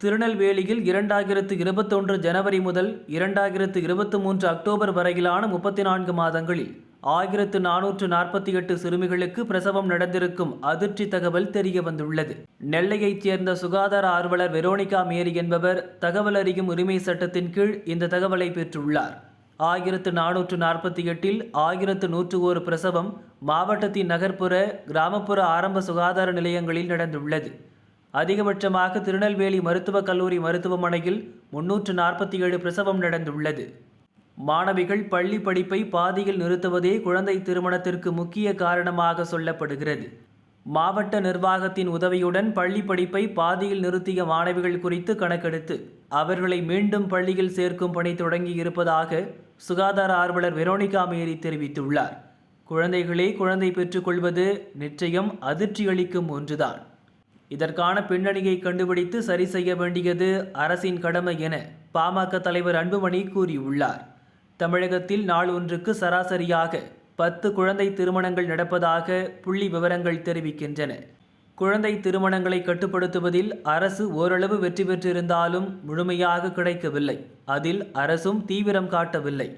திருநெல்வேலியில் இரண்டாயிரத்து இருபத்தொன்று ஜனவரி முதல் இரண்டாயிரத்து இருபத்தி மூன்று அக்டோபர் வரையிலான முப்பத்தி நான்கு மாதங்களில் ஆயிரத்து நானூற்று நாற்பத்தி எட்டு சிறுமிகளுக்கு பிரசவம் நடந்திருக்கும் அதிர்ச்சி தகவல் தெரிய வந்துள்ளது. நெல்லையைச் சேர்ந்த சுகாதார ஆர்வலர் வெரோனிகா மேரி என்பவர் தகவல் அறியும் உரிமை சட்டத்தின் கீழ் இந்த தகவலை பெற்றுள்ளார். ஆயிரத்து நானூற்று நாற்பத்தி எட்டில் ஆயிரத்து நூற்று ஒரு பிரசவம் மாவட்டத்தின் நகர்ப்புற கிராமப்புற ஆரம்ப சுகாதார நிலையங்களில் நடந்துள்ளது. அதிகபட்சமாக திருநெல்வேலி மருத்துவக் கல்லூரி மருத்துவமனையில் முன்னூற்று நாற்பத்தி ஏழு பிரசவம் நடந்துள்ளது. மாணவிகள் பள்ளி படிப்பை பாதியில் நிறுத்துவதே குழந்தை திருமணத்திற்கு முக்கிய காரணமாக சொல்லப்படுகிறது. மாவட்ட நிர்வாகத்தின் உதவியுடன் பள்ளி படிப்பை பாதியில் நிறுத்திய மாணவிகள் குறித்து கணக்கெடுத்து அவர்களை மீண்டும் பள்ளியில் சேர்க்கும் பணி தொடங்கி இருப்பதாக சுகாதார ஆர்வலர் வெரோனிகா மேரி தெரிவித்துள்ளார். குழந்தைகளே குழந்தை பெற்றுக்கொள்வது நிச்சயம் அதிர்ச்சியளிக்கும் ஒன்றுதான். இதற்கான பின்னணியை கண்டுபிடித்து சரி செய்ய வேண்டியது அரசின் கடமை என பாமக தலைவர் அன்புமணி கூறியுள்ளார். தமிழகத்தில் நாள் ஒன்றுக்கு சராசரியாக பத்து குழந்தை திருமணங்கள் நடப்பதாக புள்ளி விவரங்கள் தெரிவிக்கின்றன. குழந்தை திருமணங்களை கட்டுப்படுத்துவதில் அரசு ஓரளவு வெற்றி பெற்றிருந்தாலும் முழுமையாக கிடைக்கவில்லை. அதில் அரசும் தீவிரம் காட்டவில்லை.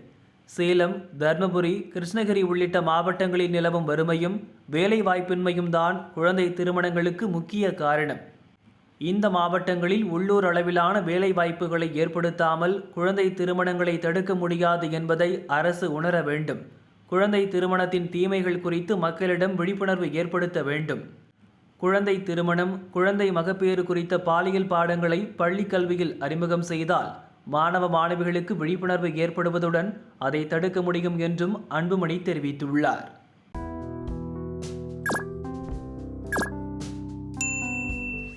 சேலம் தர்மபுரி கிருஷ்ணகிரி உள்ளிட்ட மாவட்டங்களில் நிலவும் வறுமையும் வேலைவாய்ப்பின்மையும் தான் குழந்தை திருமணங்களுக்கு முக்கிய காரணம். இந்த மாவட்டங்களில் உள்ளூர் அளவிலான வேலைவாய்ப்புகளை ஏற்படுத்தாமல் குழந்தை திருமணங்களை தடுக்க முடியாது என்பதை அரசு உணர வேண்டும். குழந்தை திருமணத்தின் தீமைகள் குறித்து மக்களிடம் விழிப்புணர்வு ஏற்படுத்த வேண்டும். குழந்தை திருமணம் குழந்தை மகப்பேறு குறித்த பாலியல் பாடங்களை பள்ளிக் கல்வியில் அறிமுகம் செய்தால் மாணவ மாணவிகளுக்கு விழிப்புணர்வு ஏற்படுவதுடன் அதை தடுக்க முடியும் என்றும் அன்புமணி தெரிவித்துள்ளார்.